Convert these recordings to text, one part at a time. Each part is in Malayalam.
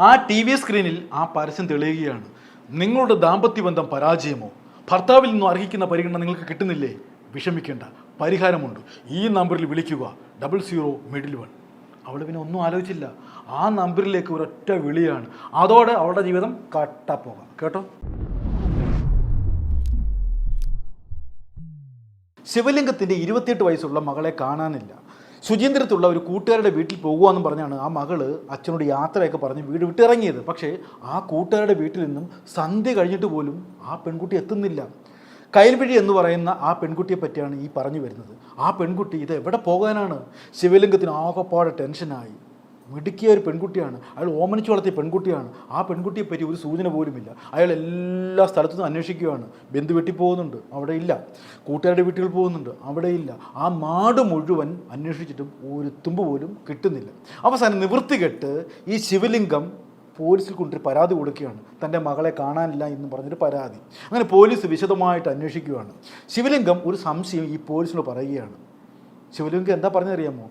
ആ ടി വി സ്ക്രീനിൽ ആ പരസ്യം തെളിയുകയാണ്. നിങ്ങളുടെ ദാമ്പത്യ ബന്ധം പരാജയമോ? ഭർത്താവിൽ നിന്നും അർഹിക്കുന്ന പരിഗണന നിങ്ങൾക്ക് കിട്ടുന്നില്ലേ? വിഷമിക്കേണ്ട. പരിഹാരമുണ്ട്. ഈ നമ്പറിൽ വിളിക്കുക. Double zero middle one. അവൾ പിന്നെ ഒന്നും ആലോചിച്ചില്ല. ആ നമ്പറിലേക്ക് ഒരൊറ്റ വിളിയാണ്. അതോടെ അവളുടെ ജീവിതം കട്ടപ്പോകാം കേട്ടോ? ശിവലിംഗത്തിന്റെ ഇരുപത്തിയെട്ട് വയസ്സുള്ള മകളെ കാണാനില്ല. ശുചീന്ദ്രത്തുള്ള ഒരു കൂട്ടുകാരുടെ വീട്ടിൽ പോകുകയെന്നും പറഞ്ഞാണ് ആ മകൾ അച്ഛനോട് യാത്രയൊക്കെ പറഞ്ഞ് വീട് വിട്ടിറങ്ങിയത്. പക്ഷേ ആ കൂട്ടുകാരുടെ വീട്ടിൽ നിന്നും സന്ധ്യ കഴിഞ്ഞിട്ട് പോലും ആ പെൺകുട്ടി എത്തുന്നില്ല. കൈൽവിഴി എന്ന് പറയുന്ന ആ പെൺകുട്ടിയെ പറ്റിയാണ് ഈ പറഞ്ഞു വരുന്നത്. ആ പെൺകുട്ടി ഇത് എവിടെ പോകാനാണ്? ശിവലിംഗത്തിന് ആകെപ്പാടെ ടെൻഷനായി. മിടുക്കിയ ഒരു പെൺകുട്ടിയാണ്. അയാൾ ഓമനിച്ചു വളർത്തിയ പെൺകുട്ടിയാണ്. ആ പെൺകുട്ടിയെ പറ്റി ഒരു സൂചന പോലുമില്ല. അയാൾ എല്ലാ സ്ഥലത്തുനിന്നും അന്വേഷിക്കുകയാണ്. ബന്ധു വീട്ടിൽ പോകുന്നുണ്ട്. അവിടെ ഇല്ല. കൂട്ടുകാരുടെ വീട്ടുകൾ പോകുന്നുണ്ട്. അവിടെ ഇല്ല. ആ നാട് മുഴുവൻ അന്വേഷിച്ചിട്ടും ഒരു തുമ്പ് പോലും കിട്ടുന്നില്ല. അവസാനം നിവൃത്തി കെട്ട് ഈ ശിവലിംഗം പോലീസിൽ കൊണ്ടൊരു പരാതി കൊടുക്കുകയാണ്. തന്റെ മകളെ കാണാനില്ല എന്ന് പറഞ്ഞൊരു പരാതി. അങ്ങനെ പോലീസ് വിശദമായിട്ട് അന്വേഷിക്കുകയാണ്. ശിവലിംഗം ഒരു സംശയം ഈ പോലീസിനോട് പറയുകയാണ്. ശിവലിംഗം എന്താ പറഞ്ഞറിയാമോ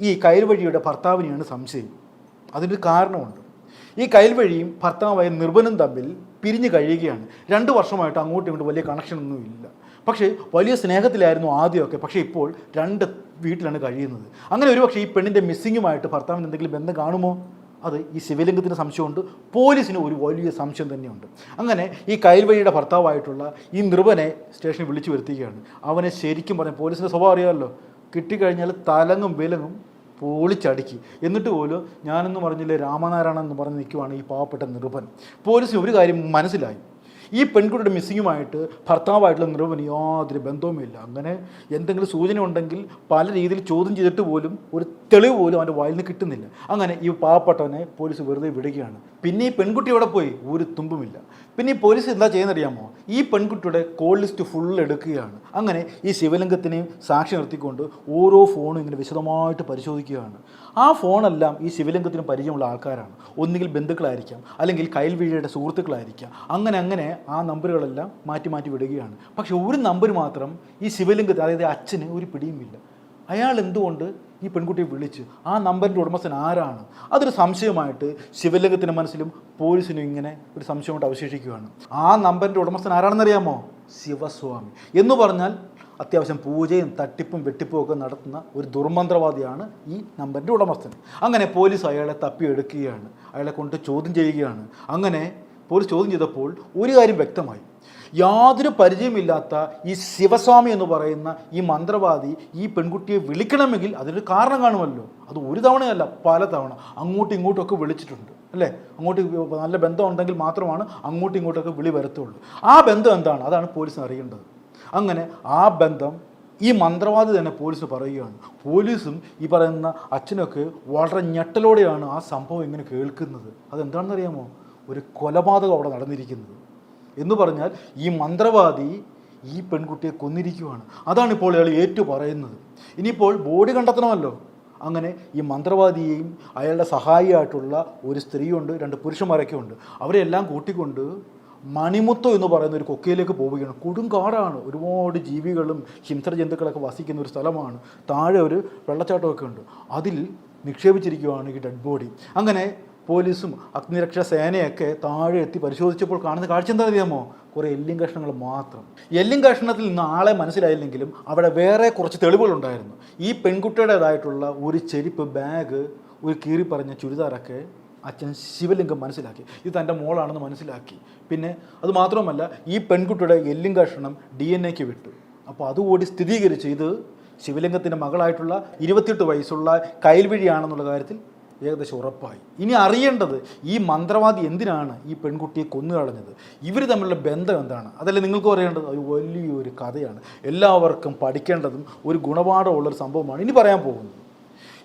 ഈ കയൽവഴിയുടെ ഭർത്താവിനെയാണ് സംശയം. അതിനൊരു കാരണമുണ്ട്. ഈ കയൽവഴിയും ഭർത്താവായ നിർബനും തമ്മിൽ പിരിഞ്ഞു കഴിയുകയാണ്. രണ്ട് വർഷമായിട്ട് അങ്ങോട്ടും ഇങ്ങോട്ടും വലിയ കണക്ഷനൊന്നും ഇല്ല പക്ഷേ വലിയ സ്നേഹത്തിലായിരുന്നു ആദ്യമൊക്കെ. പക്ഷേ ഇപ്പോൾ രണ്ട് വീട്ടിലാണ് കഴിയുന്നത്. അങ്ങനെ ഒരു പക്ഷേ ഈ പെണ്ണിന്റെ മിസ്സിങ്ങുമായിട്ട് ഭർത്താവിന് എന്തെങ്കിലും ബന്ധം കാണുമോ? അത് ഈ ശിവലിംഗത്തിന് സംശയമുണ്ട്. പോലീസിന് ഒരു വലിയ സംശയം തന്നെയുണ്ട്. അങ്ങനെ ഈ കയൽവഴിയുടെ ഭർത്താവായിട്ടുള്ള ഈ നിർവനെ സ്റ്റേഷനിൽ വിളിച്ചു വരുത്തുകയാണ്. അവനെ ശരിക്കും പറഞ്ഞാൽ പോലീസിന്റെ സ്വഭാവം അറിയാമല്ലോ. കിട്ടിക്കഴിഞ്ഞാൽ തലങ്ങും വിലങ്ങും പൊളിച്ചടുക്കി. എന്നിട്ട് പോലും ഞാനെന്ന് പറഞ്ഞില്ലേ രാമനാരായണൻ എന്ന് പറഞ്ഞ് നിൽക്കുവാണ് ഈ പാവപ്പെട്ട നിർഭൻ പോലീസിന് ഒരു കാര്യം മനസ്സിലായി. ഈ പെൺകുട്ടിയുടെ മിസ്സിങ്ങുമായിട്ട് ഭർത്താവായിട്ടുള്ള നിർവന് യാതൊരു ബന്ധവുമില്ല. അങ്ങനെ എന്തെങ്കിലും സൂചന ഉണ്ടെങ്കിൽ പല രീതിയിൽ ചോദ്യം ചെയ്തിട്ട് പോലും ഒരു തെളിവ് പോലും അവന്റെ വായിൽ നിന്ന് കിട്ടുന്നില്ല. അങ്ങനെ ഈ പാവപ്പെട്ടവനെ പോലീസ് വെറുതെ വിടുകയാണ്. പിന്നെ ഈ പെൺകുട്ടി ഇവിടെ പോയി? ഒരു തുമ്പുമില്ല. പിന്നെ ഈ പോലീസ് എന്താ ചെയ്യുന്നറിയാമോ? ഈ പെൺകുട്ടിയുടെ കോൾ ലിസ്റ്റ് ഫുൾ എടുക്കുകയാണ്. അങ്ങനെ ഈ ശിവലിംഗത്തിനെയും സാക്ഷി നിർത്തിക്കൊണ്ട് ഓരോ ഫോണും ഇങ്ങനെ വിശദമായിട്ട് പരിശോധിക്കുകയാണ്. ആ ഫോണെല്ലാം ഈ ശിവലിംഗത്തിന് പരിചയമുള്ള ആൾക്കാരാണ്. ഒന്നുകിൽ ബന്ധുക്കളായിരിക്കാം അല്ലെങ്കിൽ കയ്യിൽ വീഴയുടെ സുഹൃത്തുക്കളായിരിക്കാം. അങ്ങനെ അങ്ങനെ ആ നമ്പറുകളെല്ലാം മാറ്റി മാറ്റി വിടുകയാണ്. പക്ഷെ ഒരു നമ്പർ മാത്രം ഈ ശിവലിംഗത്തിന് അതായത് അച്ഛന് ഒരു പിടിയുമില്ല. അയാൾ എന്തുകൊണ്ട് ഈ പെൺകുട്ടിയെ വിളിച്ച് ആ നമ്പറിന്റെ ഉടമസ്ഥൻ ആരാണ്? അതൊരു സംശയമായിട്ട് ശിവലിംഗത്തിന്റെ മനസ്സിലും പോലീസിനും ഇങ്ങനെ ഒരു സംശയമായിട്ട് അവശേഷിക്കുകയാണ്. ആ നമ്പറിന്റെ ഉടമസ്ഥൻ ആരാണെന്നറിയാമോ? ശിവസ്വാമി. എന്ന് പറഞ്ഞാൽ അത്യാവശ്യം പൂജയും തട്ടിപ്പും വെട്ടിപ്പും ഒക്കെ നടത്തുന്ന ഒരു ദുർമന്ത്രവാദിയാണ് ഈ നമ്പറിന്റെ ഉടമസ്ഥൻ. അങ്ങനെ പോലീസ് അയാളെ തപ്പിയെടുക്കുകയാണ്. അയാളെ കൊണ്ട് ചോദ്യം ചെയ്യുകയാണ്. അങ്ങനെ പോലീസ് ചോദ്യം ചെയ്തപ്പോൾ ഒരു കാര്യം വ്യക്തമായി. യാതൊരു പരിചയമില്ലാത്ത ഈ ശിവസ്വാമി എന്ന് പറയുന്ന ഈ മന്ത്രവാദി ഈ പെൺകുട്ടിയെ വിളിക്കണമെങ്കിൽ അതിനൊരു കാരണം കാണുമല്ലോ. അത് ഒരു തവണയല്ല പല തവണ. അങ്ങോട്ടും ഇങ്ങോട്ടും ഒക്കെ വിളിച്ചിട്ടുണ്ട് അല്ലേ? അങ്ങോട്ട് നല്ല ബന്ധം ഉണ്ടെങ്കിൽ മാത്രമാണ് അങ്ങോട്ടും ഇങ്ങോട്ടൊക്കെ വിളി വരത്തുള്ളൂ. ആ ബന്ധം എന്താണ്? അതാണ് പോലീസിന് അറിയേണ്ടത്. അങ്ങനെ ആ ബന്ധം ഈ മന്ത്രവാദി തന്നെ പോലീസ് പറയുകയാണ്. പോലീസും ഈ പറയുന്ന അച്ഛനൊക്കെ വളരെ ഞെട്ടലോടെയാണ് ആ സംഭവം ഇങ്ങനെ കേൾക്കുന്നത്. അതെന്താണെന്നറിയാമോ? ഒരു കൊലപാതകം അവിടെ നടന്നിരിക്കുന്നത്. എന്ന് പറഞ്ഞാൽ ഈ മന്ത്രവാദി ഈ പെൺകുട്ടിയെ കൊന്നിരിക്കുകയാണ് അതാണ് ഇപ്പോൾ അയാൾ ഏറ്റു പറയുന്നത്. ഇനിയിപ്പോൾ ബോഡി കണ്ടെത്തണമല്ലോ. അങ്ങനെ ഈ മന്ത്രവാദിയെയും അയാളുടെ സഹായിയായിട്ടുള്ള ഒരു സ്ത്രീയുണ്ട് രണ്ട് പുരുഷന്മാരൊക്കെ ഉണ്ട്. അവരെല്ലാം കൂട്ടിക്കൊണ്ട് മണിമുത്തം എന്ന് പറയുന്ന ഒരു കൊക്കയിലേക്ക് പോവുകയാണ്. കൊടുങ്കാടാണ് ഒരുപാട് ജീവികളും ഹിംസര ജന്തുക്കളൊക്കെ വസിക്കുന്ന ഒരു സ്ഥലമാണ്. താഴെ ഒരു വെള്ളച്ചാട്ടമൊക്കെ ഉണ്ട്. അതിൽ നിക്ഷേപിച്ചിരിക്കുകയാണ് ഈ ഡെഡ് ബോഡി. അങ്ങനെ പോലീസും അഗ്നിരക്ഷാ സേനയൊക്കെ താഴെ എത്തി പരിശോധിച്ചപ്പോൾ കാണുന്ന കാഴ്ച എന്താ അറിയാമോ? കുറേ എല്ലും കഷ്ണങ്ങൾ മാത്രം. എല്ലും കഷ്ണത്തിൽ നിന്ന് ആളെ മനസ്സിലായില്ലെങ്കിലും അവിടെ വേറെ കുറച്ച് തെളിവുകളുണ്ടായിരുന്നു. ഈ പെൺകുട്ടിയുടേതായിട്ടുള്ള ഒരു ചെരുപ്പ് ബാഗ് ഒരു കീറി പറഞ്ഞ ചുരിദാറൊക്കെ അച്ഛൻ ശിവലിംഗം മനസ്സിലാക്കി. ഇത് തന്റെ മോളാണെന്ന് മനസ്സിലാക്കി. പിന്നെ അത് മാത്രമല്ല ഈ പെൺകുട്ടിയുടെ എല്ലും കഷ്ണം ഡി എൻ എക്ക് വിട്ടു. അപ്പോൾ അതുകൂടി സ്ഥിരീകരിച്ച് ഇത് ശിവലിംഗത്തിന്റെ മകളായിട്ടുള്ള ഇരുപത്തിയെട്ട് വയസ്സുള്ള കയൽവിഴിയാണെന്നുള്ള കാര്യത്തിൽ ഏകദേശം ഉറപ്പായി. ഇനി അറിയേണ്ടത് ഈ മന്ത്രവാദി എന്തിനാണ് ഈ പെൺകുട്ടിയെ കൊന്നു കളഞ്ഞത് ഇവർ തമ്മിലുള്ള ബന്ധം എന്താണ്? അതല്ലേ നിങ്ങൾക്ക് അറിയേണ്ടത്? അത് വലിയൊരു കഥയാണ്. എല്ലാവർക്കും പഠിക്കേണ്ടതും ഒരു ഗുണപാഠമുള്ളൊരു സംഭവമാണ്. ഇനി പറയാൻ പോകുന്നത്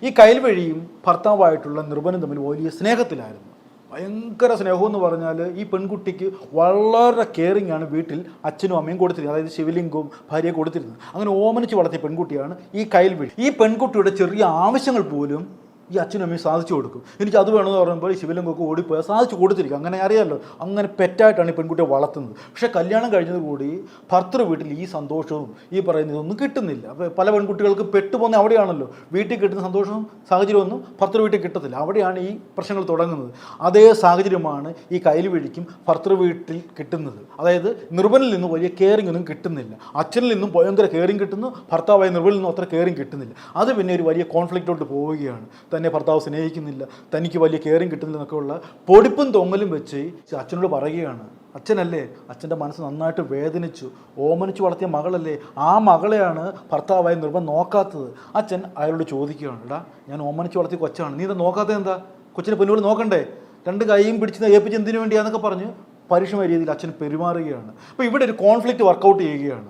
ഈ കയൽവഴിയും ഭർത്താവായിട്ടുള്ള നിർബന്ധം തമ്മിൽ വലിയ സ്നേഹത്തിലായിരുന്നു. ഭയങ്കര സ്നേഹം എന്ന് പറഞ്ഞാൽ ഈ പെൺകുട്ടിക്ക് വളരെ കെയറിങ് ആണ് വീട്ടിൽ അച്ഛനും അമ്മയും കൊടുത്തിരുന്നത്. അതായത് ശിവലിംഗവും ഭാര്യയെ കൊടുത്തിരുന്നത്. അങ്ങനെ ഓമനിച്ച് വളർത്തിയ പെൺകുട്ടിയാണ് ഈ കയൽവഴി ഈ പെൺകുട്ടിയുടെ ചെറിയ ആവശ്യങ്ങൾ പോലും ഈ അച്ഛനും അമ്മയും സാധിച്ചു കൊടുക്കും. എനിക്ക് അത് വേണമെന്ന് പറയുമ്പോൾ ഈ ശിവലിംഗമൊക്കെ ഓടിപ്പോയാൽ സാധിച്ചു കൊടുത്തിരിക്കും. അങ്ങനെ അറിയാമല്ലോ അങ്ങനെ പെറ്റായിട്ടാണ് ഈ പെൺകുട്ടിയെ വളർത്തുന്നത്. പക്ഷേ കല്യാണം കഴിഞ്ഞതോടുകൂടി ഭർത്തൃ വീട്ടിൽ ഈ സന്തോഷവും ഈ പറയുന്ന ഇതൊന്നും കിട്ടുന്നില്ല. പല പെൺകുട്ടികൾക്ക് പെട്ടുപോകുന്ന അവിടെയാണല്ലോ. വീട്ടിൽ കിട്ടുന്ന സന്തോഷവും സാഹചര്യമൊന്നും ഭർത്തൃ വീട്ടിൽ കിട്ടത്തില്ല. അവിടെയാണ് ഈ പ്രശ്നങ്ങൾ തുടങ്ങുന്നത്. അതേ സാഹചര്യമാണ് ഈ കയ്യിൽ വിഴിക്കും ഭർത്തൃ വീട്ടിൽ കിട്ടുന്നത്. അതായത് നിർബനിൽ നിന്ന് വലിയ കെയറിംഗ് ഒന്നും കിട്ടുന്നില്ല. അച്ഛനിൽ നിന്നും ഭയങ്കര കെയറിംഗ് കിട്ടുന്നു. ഭർത്താവായ നിർബനിൽ നിന്നും അത്ര കെയറിംഗ് കിട്ടുന്നില്ല. അത് പിന്നെ ഒരു വലിയ കോൺഫ്ലിക്റ്റോട്ട് പോവുകയാണ്. തന്നെ ഭർത്താവ് സ്നേഹിക്കുന്നില്ല തനിക്ക് വലിയ കെയറിങ് കിട്ടുന്നില്ല എന്നൊക്കെയുള്ള പൊടിപ്പും തൊങ്ങലും വെച്ച് അച്ഛനോട് പറയുകയാണ്. അച്ഛനല്ലേ അച്ഛന്റെ മനസ്സ് നന്നായിട്ട് വേദനിച്ചു ഓമനിച്ചു വളർത്തിയ മകളല്ലേ ആ മകളെയാണ് ഭർത്താവായി നിർബന്ധം നോക്കാത്തത്. അച്ഛൻ അയാളോട് ചോദിക്കുകയാണ് എടാ ഞാൻ ഓമനിച്ചു വളർത്തിയ കൊച്ചാണ് നീ ഇത് നോക്കാത്തത് എന്താ? കൊച്ചിനെ പൊന്നുകൾ നോക്കണ്ടേ? രണ്ട് കൈയും പിടിച്ച് ഏൽപ്പിച്ച് എന്തിനു വേണ്ടിയാന്നൊക്കെ പറഞ്ഞ് പരുഷമായ രീതിയിൽ അച്ഛൻ പെരുമാറുകയാണ്. അപ്പോൾ ഇവിടെ ഒരു കോൺഫ്ലിക്റ്റ് വർക്കൗട്ട് ചെയ്യുകയാണ്.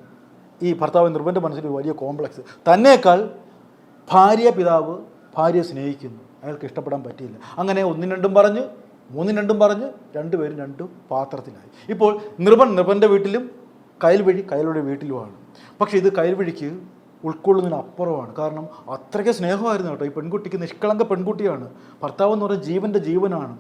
ഈ ഭർത്താവ് നിർബന്ധ മനസ്സിൽ ഒരു വലിയ കോംപ്ലക്സ് തന്നേക്കാൾ ഭാര്യ പിതാവ് ഭാര്യയെ സ്നേഹിക്കുന്നു. അയാൾക്ക് ഇഷ്ടപ്പെടാൻ പറ്റിയില്ല. അങ്ങനെ ഒന്നും രണ്ടും പറഞ്ഞ് മൂന്നും രണ്ടും പറഞ്ഞ് രണ്ടുപേരും രണ്ടും പാത്രത്തിലായി. ഇപ്പോൾ നൃപൻ നൃപന്റെ വീട്ടിലും കയൽവഴി കയലുടെ വീട്ടിലുമാണ്. പക്ഷേ ഇത് കയൽവഴിക്ക് ഉൾക്കൊള്ളുന്നതിനപ്പുറമാണ്. കാരണം അത്രയ്ക്ക് സ്നേഹമായിരുന്നു കേട്ടോ. ഈ പെൺകുട്ടിക്ക് നിഷ്കളങ്ക പെൺകുട്ടിയാണ്. ഭർത്താവ് എന്ന് പറഞ്ഞാൽ ജീവന്റെ ജീവനാണ്.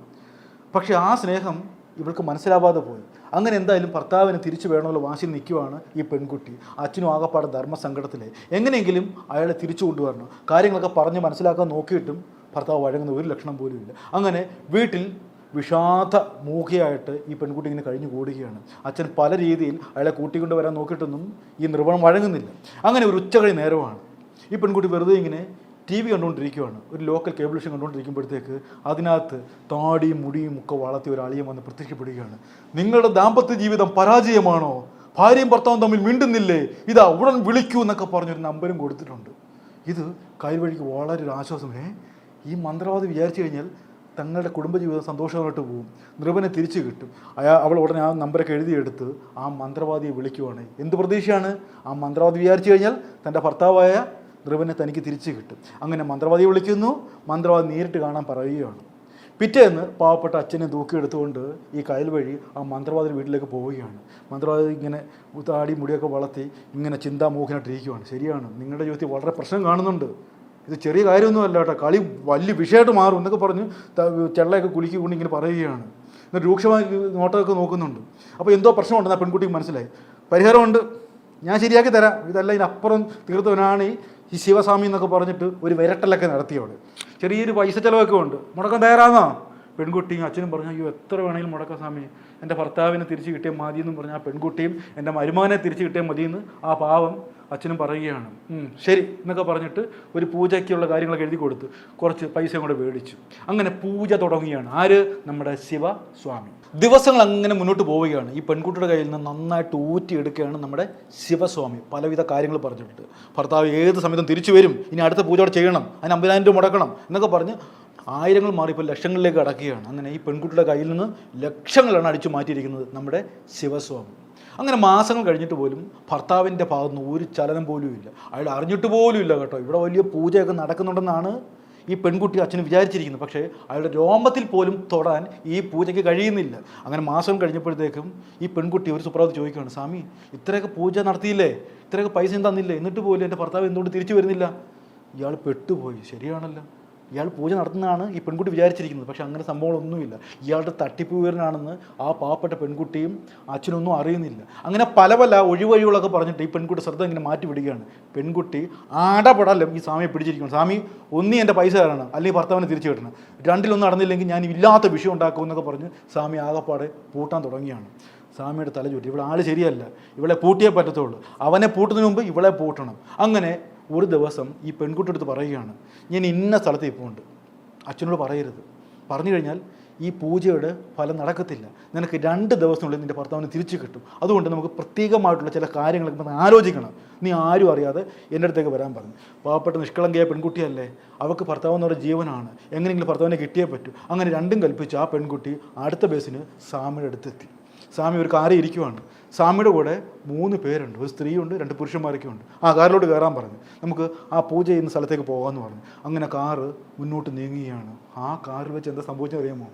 പക്ഷേ ആ സ്നേഹം ഇവൾക്ക് മനസ്സിലാവാതെ പോയി. അങ്ങനെ എന്തായാലും ഭർത്താവിനെ തിരിച്ചു വേണമെന്നുള്ള വാശിയിൽ നിൽക്കുവാണ് ഈ പെൺകുട്ടി. അച്ഛനും ആകപ്പാടെ ധർമ്മസങ്കടത്തിലെ എങ്ങനെയെങ്കിലും അയാളെ തിരിച്ചു കൊണ്ടുവരണം. കാര്യങ്ങളൊക്കെ പറഞ്ഞ് മനസ്സിലാക്കാൻ നോക്കിയിട്ടും ഭർത്താവ് വഴങ്ങുന്ന ഒരു ലക്ഷണം പോലും ഇല്ല. അങ്ങനെ വീട്ടിൽ വിഷാദ മൂഖയായിട്ട് ഈ പെൺകുട്ടി ഇങ്ങനെ കഴിഞ്ഞു കൂടുകയാണ്. അച്ഛൻ പല രീതിയിൽ അയാളെ കൂട്ടിക്കൊണ്ട് വരാൻ നോക്കിയിട്ടൊന്നും ഈ നിർവണം വഴങ്ങുന്നില്ല. അങ്ങനെ ഒരു ഉച്ചകഴി നേരമാണ്. ഈ പെൺകുട്ടി വെറുതെ ഇങ്ങനെ ടി വി കണ്ടുകൊണ്ടിരിക്കുകയാണ് ഒരു ലോക്കൽ കേബിൾ വിഷൻ കണ്ടുകൊണ്ടിരിക്കുമ്പോഴത്തേക്ക് അതിനകത്ത് താടിയും മുടിയും ഒക്കെ വളർത്തിയ ഒരു അളിയൻ വന്ന് പ്രത്യക്ഷപ്പെടുകയാണ്. നിങ്ങളുടെ ദാമ്പത്യ ജീവിതം പരാജയമാണോ? ഭാര്യയും ഭർത്താവും തമ്മിൽ മിണ്ടുന്നില്ലേ? ഇതാ ഉടൻ വിളിക്കൂ എന്നൊക്കെ പറഞ്ഞൊരു നമ്പരും കൊടുത്തിട്ടുണ്ട്. ഇത് കൈവഴിക്ക് വളരെ ഒരു ആശ്വാസമേ ഈ മന്ത്രവാദി വിചാരിച്ചു കഴിഞ്ഞാൽ തങ്ങളുടെ കുടുംബജീവിതം സന്തോഷമായിട്ട് പോകും. നൃപനെ തിരിച്ചു കിട്ടും. അയാൾ അവൾ ഉടനെ ആ നമ്പറൊക്കെ എഴുതിയെടുത്ത് ആ മന്ത്രവാദിയെ വിളിക്കുവാണ്. എന്ത് പ്രതീക്ഷയാണ്? ആ മന്ത്രവാദി വിചാരിച്ചു കഴിഞ്ഞാൽ തന്റെ ഭർത്താവായ ധ്രുവനെ തനിക്ക് തിരിച്ചു കിട്ടും. അങ്ങനെ മന്ത്രവാദി വിളിക്കുന്നു. മന്ത്രവാദി നേരിട്ട് കാണാൻ പറയുകയാണ്. പിറ്റേന്ന് പാവപ്പെട്ട അച്ഛനെ തൂക്കിയെടുത്തുകൊണ്ട് ഈ കയൽ വഴി ആ മന്ത്രവാദി വീട്ടിലേക്ക് പോവുകയാണ്. മന്ത്രവാദി ഇങ്ങനെ താടി മുടിയൊക്കെ വളർത്തി ഇങ്ങനെ ചിന്താമോഹനായിട്ടിരിക്കുകയാണ് ശരിയാണ്. നിങ്ങളുടെ ജീവിതത്തിൽ വളരെ പ്രശ്നം കാണുന്നുണ്ട്. ഇത് ചെറിയ കാര്യമൊന്നുമല്ല കേട്ടോ. കളി വലിയ വിഷയമായിട്ട് മാറും എന്നൊക്കെ പറഞ്ഞ് ചെള്ളയൊക്കെ കുലുക്കി കൊണ്ട് ഇങ്ങനെ പറയുകയാണ്. എന്നിട്ട് രൂക്ഷമായി നോട്ടമൊക്കെ നോക്കുന്നുണ്ട്. അപ്പോൾ എന്തോ പ്രശ്നമുണ്ടെന്ന് ആ പെൺകുട്ടിക്ക് മനസ്സിലായി. പരിഹാരമുണ്ട്. ഞാൻ ശരിയാക്കി തരാം. ഇതല്ല ഇതിനപ്പുറം തീർത്തവനാണ് ഈ ഈ ശിവസ്വാമി എന്നൊക്കെ പറഞ്ഞിട്ട് ഒരു വിരട്ടലൊക്കെ നടത്തിയവിടെ ചെറിയൊരു പൈസ ചിലവൊക്കെ ഉണ്ട്. മുടക്കം തയ്യാറാന്നോ? പെൺകുട്ടിയും അച്ഛനും പറഞ്ഞു അയ്യോ എത്ര വേണമെങ്കിലും മുടക്കാം സ്വാമി. എന്റെ ഭർത്താവിനെ തിരിച്ച് കിട്ടിയാൽ മതി എന്ന് പറഞ്ഞാൽ ആ പെൺകുട്ടിയും എന്റെ മരുമകനെ തിരിച്ച് കിട്ടിയാൽ മതിയെന്ന് ആ പാവം അച്ഛനും പറയുകയാണ്. ശരി എന്നൊക്കെ പറഞ്ഞിട്ട് ഒരു പൂജയ്ക്കുള്ള കാര്യങ്ങളൊക്കെ എഴുതി കൊടുത്ത് കുറച്ച് പൈസയും കൂടെ മേടിച്ചു. അങ്ങനെ പൂജ തുടങ്ങുകയാണ്. ആര്? നമ്മുടെ ശിവസ്വാമി. ദിവസങ്ങൾ അങ്ങനെ മുന്നോട്ട് പോവുകയാണ്. ഈ പെൺകുട്ടിയുടെ കയ്യിൽ നിന്ന് നന്നായിട്ട് ഊറ്റിയെടുക്കുകയാണ് നമ്മുടെ ശിവസ്വാമി. പലവിധ കാര്യങ്ങൾ പറഞ്ഞിട്ട് ഭർത്താവ് ഏത് സമയത്തും തിരിച്ചു വരും. ഇനി അടുത്ത പൂജ അവിടെ ചെയ്യണം. അതിന് അമ്പതിനായിരം രൂപ മുടക്കണം എന്നൊക്കെ പറഞ്ഞ് ആയിരങ്ങൾ മാറി ഇപ്പോൾ ലക്ഷങ്ങളിലേക്ക് അടക്കുകയാണ് അങ്ങനെ ഈ പെൺകുട്ടിയുടെ കയ്യിൽ നിന്ന് ലക്ഷങ്ങളാണ് അടിച്ചു മാറ്റിയിരിക്കുന്നത് നമ്മുടെ ശിവസ്വാമി. അങ്ങനെ മാസങ്ങൾ കഴിഞ്ഞിട്ട് പോലും ഭർത്താവിന്റെ ഭാഗത്തുനിന്ന് ഒരു ചലനം പോലും ഇല്ല. അയാൾ അറിഞ്ഞിട്ട് പോലും ഇല്ല കേട്ടോ. ഇവിടെ വലിയ പൂജയൊക്കെ നടക്കുന്നുണ്ടെന്നാണ് ഈ പെൺകുട്ടി അച്ഛന് വിചാരിച്ചിരിക്കുന്നത്. പക്ഷേ അയാളുടെ രോമത്തിൽ പോലും തൊടാൻ ഈ പൂജയ്ക്ക് കഴിയുന്നില്ല. അങ്ങനെ മാസം കഴിഞ്ഞപ്പോഴത്തേക്കും ഈ പെൺകുട്ടി ഒരു സുപ്രഭാതം ചോദിക്കുകയാണ് സ്വാമി ഇത്രയൊക്കെ പൂജ നടത്തിയില്ലേ? ഇത്രയൊക്കെ പൈസ തന്നില്ലേ? എന്നിട്ട് പോലും എന്റെ ഭർത്താവ് എന്തുകൊണ്ട് തിരിച്ചു വരുന്നില്ല? ഇയാൾ പെട്ടുപോയി. ശരിയാണല്ലോ. ഇയാൾ പൂജ നടത്തുന്നതാണ് ഈ പെൺകുട്ടി വിചാരിച്ചിരിക്കുന്നത്. പക്ഷെ അങ്ങനെ സംഭവങ്ങളൊന്നുമില്ല. ഇയാളുടെ തട്ടിപ്പുകാരനാണെന്ന് ആ പാവപ്പെട്ട പെൺകുട്ടിയും അച്ഛനൊന്നും അറിയുന്നില്ല. അങ്ങനെ പല പല ഒഴിവഴികളൊക്കെ പറഞ്ഞിട്ട് ഈ പെൺകുട്ടി ശ്രദ്ധ ഇങ്ങനെ മാറ്റി വിടുകയാണ്. പെൺകുട്ടി ആടപടലം ഈ സ്വാമിയെ പിടിച്ചിരിക്കുന്നു. സ്വാമി ഒന്നി എന്റെ പൈസ തരണം. അല്ലെങ്കിൽ ഭർത്താവിനെ തിരിച്ചു കിട്ടണം. രണ്ടിലൊന്നും നടന്നില്ലെങ്കിൽ ഞാൻ ഇല്ലാത്ത വിഷയം ഉണ്ടാക്കും എന്നൊക്കെ പറഞ്ഞ് സ്വാമി ആകപ്പാടെ പൂട്ടാൻ തുടങ്ങിയാണ് സ്വാമിയുടെ തല ഇവിടെ ആൾ ശരിയല്ല. ഇവളെ പൂട്ടിയേ പറ്റത്തുള്ളൂ. അവനെ പൂട്ടുന്നതിന് മുമ്പ് ഇവളെ പൂട്ടണം. അങ്ങനെ ഒരു ദിവസം ഈ പെൺകുട്ടി അടുത്ത് പറയുകയാണ് ഞാൻ ഇന്ന സ്ഥലത്ത് ഇപ്പോൾ ഉണ്ട്. അച്ഛനോട് പറയരുത്. പറഞ്ഞു കഴിഞ്ഞാൽ ഈ പൂജയുടെ ഫലം നടക്കത്തില്ല. നിനക്ക് രണ്ട് ദിവസത്തിനുള്ളിൽ നിന്റെ ഭർത്താവിന് തിരിച്ചു കിട്ടും. അതുകൊണ്ട് നമുക്ക് പ്രത്യേകമായിട്ടുള്ള ചില കാര്യങ്ങളൊക്കെ ആലോചിക്കണം. നീ ആരും അറിയാതെ എന്റെ അടുത്തേക്ക് വരാൻ പറഞ്ഞു. പാവപ്പെട്ട നിഷ്കളങ്കയായ പെൺകുട്ടിയല്ലേ? അവൾക്ക് ഭർത്താവ് എന്ന് പറയുന്ന ജീവനാണ്. എങ്ങനെയെങ്കിലും ഭർത്താവിനെ കിട്ടിയേ പറ്റൂ. അങ്ങനെ രണ്ടും കൽപ്പിച്ച് ആ പെൺകുട്ടി അടുത്ത ബസ്സിന് അടുത്തെത്തി. സ്വാമി ഒരു കാറി ഇരിക്കുവാണ്. സ്വാമിയുടെ കൂടെ മൂന്ന് പേരുണ്ട്. ഒരു സ്ത്രീയുണ്ട് രണ്ട് പുരുഷന്മാരൊക്കെ ഉണ്ട്. ആ കാറിലോട്ട് കയറാൻ പറഞ്ഞു. നമുക്ക് ആ പൂജ ചെയ്യുന്ന സ്ഥലത്തേക്ക് പോകാമെന്ന് പറഞ്ഞു. അങ്ങനെ കാറ് മുന്നോട്ട് നീങ്ങുകയാണ്. ആ കാറിൽ വെച്ച് എന്താ സംഭവിച്ചത് അറിയാമോ?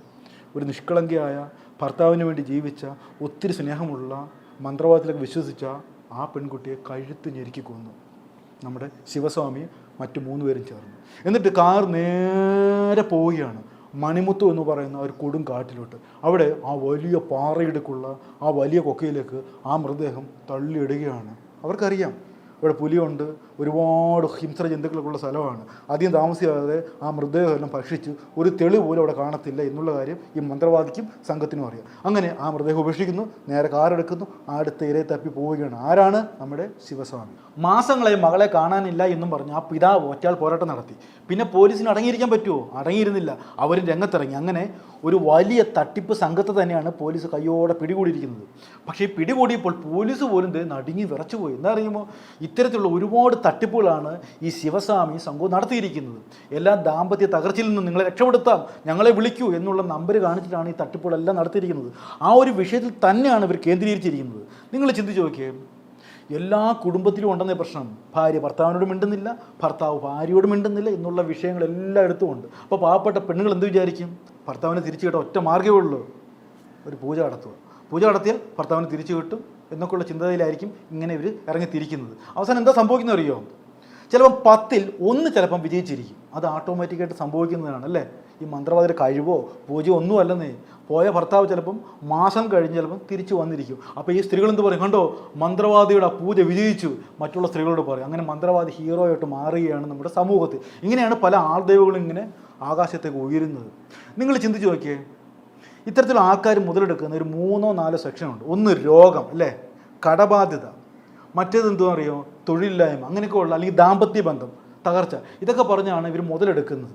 ഒരു നിഷ്കളങ്കയായ ഭർത്താവിന് വേണ്ടി ജീവിച്ച ഒത്തിരി സ്നേഹമുള്ള മന്ത്രവാദത്തിലേക്ക് വിശ്വസിച്ച ആ പെൺകുട്ടിയെ കഴുത്ത് ഞെരുക്കി കൊന്നു. നമ്മുടെ ശിവസ്വാമി മറ്റു മൂന്ന് പേരും ചേർന്നു. എന്നിട്ട് കാർ നേരെ പോവുകയാണ്. മണിമുത്തു എന്ന് പറയുന്ന ഒരു കൊടും കാട്ടിലോട്ട്. അവിടെ ആ വലിയ പാറയിടുക്കുള്ള ആ വലിയ കൊക്കയിലേക്ക് ആ മൃതദേഹം തള്ളിയിടുകയാണ്. അവർക്കറിയാം. ഇവിടെ പുലിയുണ്ട് ഒരുപാട് ഹിംസ്ര ജന്തുക്കളൊക്കെയുള്ള സ്ഥലമാണ്. അധികം താമസിയാതെ ആ മൃതദേഹം ഭക്ഷിച്ചു ഒരു തെളിവ് പോലും അവിടെ കാണത്തില്ല എന്നുള്ള കാര്യം ഈ മന്ത്രവാദിക്കും സംഘത്തിനും അറിയാം. അങ്ങനെ ആ മൃതദേഹം ഉപേക്ഷിക്കുന്നു നേരെ കാറെടുക്കുന്നു അടുത്ത ഇരയെ തപ്പി പോവുകയാണ്. ആരാണ്? നമ്മുടെ ശിവസ്വാമി. മാസങ്ങളെ മകളെ കാണാനില്ല എന്നും പറഞ്ഞു ആ പിതാവ് ഒറ്റയാൾ പോരാട്ടം നടത്തി. പിന്നെ പോലീസിന് അടങ്ങിയിരിക്കാൻ പറ്റുമോ അടങ്ങിയിരുന്നില്ല. അവർ രംഗത്തിറങ്ങി. അങ്ങനെ ഒരു വലിയ തട്ടിപ്പ് സംഘത്തെ തന്നെയാണ് പോലീസ് കയ്യോടെ പിടികൂടിയിരിക്കുന്നത്. പക്ഷേ പിടികൂടിയപ്പോൾ പോലീസ് പോലും നടുങ്ങി വിറച്ചു പോയി എന്താ അറിയുമോ? ഇത്തരത്തിലുള്ള ഒരുപാട് തട്ടിപ്പുകളാണ് ഈ ശിവസ്വാമി സംഘവും നടത്തിയിരിക്കുന്നത്. എല്ലാ ദാമ്പത്യ തകർച്ചയിൽ നിന്നും നിങ്ങളെ രക്ഷപ്പെടുത്താം ഞങ്ങളെ വിളിക്കൂ എന്നുള്ള നമ്പർ കാണിച്ചിട്ടാണ് ഈ തട്ടിപ്പുകളെല്ലാം നടത്തിയിരിക്കുന്നത്. ആ ഒരു വിഷയത്തിൽ തന്നെയാണ് ഇവർ കേന്ദ്രീകരിച്ചിരിക്കുന്നത്. നിങ്ങൾ ചിന്തിച്ച് നോക്കിയേ എല്ലാ കുടുംബത്തിലും ഉണ്ടെന്ന പ്രശ്നം. ഭാര്യ ഭർത്താവിനോട് മിണ്ടുന്നില്ല ഭർത്താവ് ഭാര്യയോട് മിണ്ടുന്നില്ല എന്നുള്ള വിഷയങ്ങൾ എല്ലായിടത്തും ഉണ്ട് അപ്പോൾ പാവപ്പെട്ട പെണ്ണുങ്ങൾ എന്ത് വിചാരിക്കും? ഭർത്താവിനെ തിരിച്ചു കിട്ടാൻ ഒറ്റ മാർഗമേ ഉള്ളൂ. ഒരു പൂജ നടത്തുക. പൂജ നടത്തിയാൽ ഭർത്താവിന് തിരിച്ചു കിട്ടും എന്നൊക്കെയുള്ള ചിന്തയിലായിരിക്കും ഇങ്ങനെ ഇവർ ഇറങ്ങിത്തിരിക്കുന്നത്. അവസാനം എന്താ സംഭവിക്കുന്നത് അറിയോ ചിലപ്പം പത്തിൽ ഒന്ന് ചിലപ്പം വിജയിച്ചിരിക്കും. അത് ഓട്ടോമാറ്റിക്കായിട്ട് സംഭവിക്കുന്നതാണ് അല്ലേ? ഈ മന്ത്രവാദിയുടെ കഴിവോ പൂജയോ ഒന്നും അല്ലെന്നേ. പോയ ഭർത്താവ് ചിലപ്പം മാസം കഴിഞ്ഞ് ചിലപ്പം തിരിച്ചു വന്നിരിക്കും. അപ്പോൾ ഈ സ്ത്രീകൾ എന്ത് പറയും? കണ്ടോ? മന്ത്രവാദിയുടെ പൂജ വിജയിച്ചു. മറ്റുള്ള സ്ത്രീകളോട് പറയും. അങ്ങനെ മന്ത്രവാദി ഹീറോ ആയിട്ട് മാറുകയാണ് നമ്മുടെ സമൂഹത്തിൽ. ഇങ്ങനെയാണ് പല ആൾദൈവങ്ങളും ഇങ്ങനെ ആകാശത്തേക്ക് ഉയരുന്നത്. നിങ്ങൾ ചിന്തിച്ച് നോക്കിയേ. ഇത്തരത്തിലുള്ള ആൾക്കാർ മുതലെടുക്കുന്ന ഒരു മൂന്നോ നാലോ സെക്ഷനുണ്ട് ഒന്ന് രോഗം അല്ലേ? കടബാധ്യത. മറ്റേത് എന്തോ അറിയോ? തൊഴിലില്ലായ്മ അങ്ങനെയൊക്കെ ഉള്ള അല്ലെങ്കിൽ ദാമ്പത്യ ബന്ധം തകർച്ച. ഇതൊക്കെ പറഞ്ഞാണ് ഇവർ മുതലെടുക്കുന്നത്.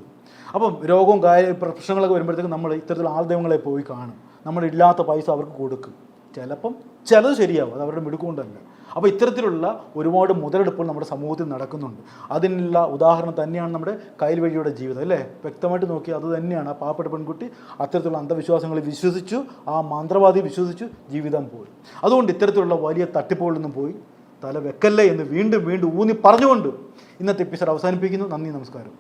അപ്പം രോഗവും കാര്യ പ്രശ്നങ്ങളൊക്കെ വരുമ്പോഴത്തേക്കും നമ്മൾ ഇത്തരത്തിലുള്ള ആൾദൈവങ്ങളെ പോയി കാണും. നമ്മളില്ലാത്ത പൈസ അവർക്ക് കൊടുക്കും. ചിലപ്പം ചിലത് ശരിയാവും അത് അവരുടെ മിടുക്കൊണ്ടല്ല അപ്പോൾ ഇത്തരത്തിലുള്ള ഒരുപാട് മുതലെടുപ്പുകൾ നമ്മുടെ സമൂഹത്തിൽ നടക്കുന്നുണ്ട്. അതിനുള്ള ഉദാഹരണം തന്നെയാണ് നമ്മുടെ കയ്യിൽ വഴിയുടെ ജീവിതം അല്ലേ? വ്യക്തമായിട്ട് നോക്കി അത് തന്നെയാണ്. ആ പാവപ്പെട്ട പെൺകുട്ടി അത്തരത്തിലുള്ള അന്ധവിശ്വാസങ്ങളിൽ വിശ്വസിച്ചു ആ മന്ത്രവാദി വിശ്വസിച്ചു ജീവിതം പോയി. അതുകൊണ്ട് ഇത്തരത്തിലുള്ള വലിയ തട്ടിപ്പുകളിൽ നിന്നും പോയി തല വെക്കല്ലേ എന്ന് വീണ്ടും വീണ്ടും ഊന്നി പറഞ്ഞുകൊണ്ട് ഇന്നത്തെ എപ്പിസോഡ് അവസാനിപ്പിക്കുന്നു. നന്ദി നമസ്കാരം.